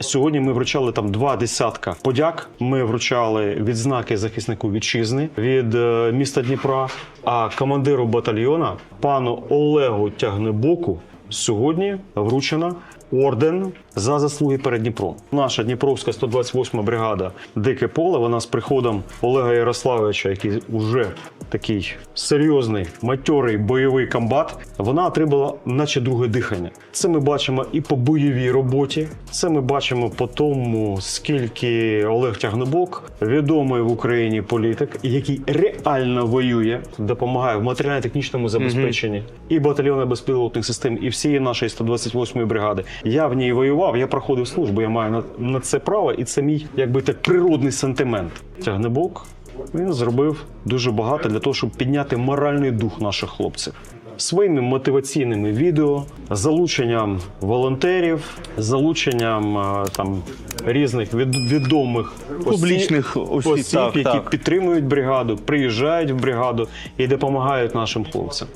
Сьогодні ми вручали там два десятка подяк. Ми вручали відзнаки захиснику вітчизни від е, міста Дніпра. А командиру батальйона пану Олегу Тягнебоку сьогодні вручено орден за заслуги перед Дніпром. Наша Дніпровська 128 бригада Дике поле. Вона з приходом Олега Ярославовича, який уже такий серйозний матьорий бойовий комбат. Вона отримала, наче друге дихання. Це ми бачимо і по бойовій роботі. Це ми бачимо по тому, скільки Олег Тягнебок, відомий в Україні політик, який реально воює, допомагає в матеріально-технічному забезпеченні і батальйону безпілотних систем, і всієї нашої 128-ї бригади. Я в ній воював, я проходив службу, я маю на, на це право, і це мій, якби так, природний сентимент. Тягнебок він зробив дуже багато для того, щоб підняти моральний дух наших хлопців. Своїми мотиваційними відео, залученням волонтерів, залученням е, там різних від, відомих Публічних осіб, осіб, так, які так. підтримують бригаду, приїжджають в бригаду і допомагають нашим хлопцям.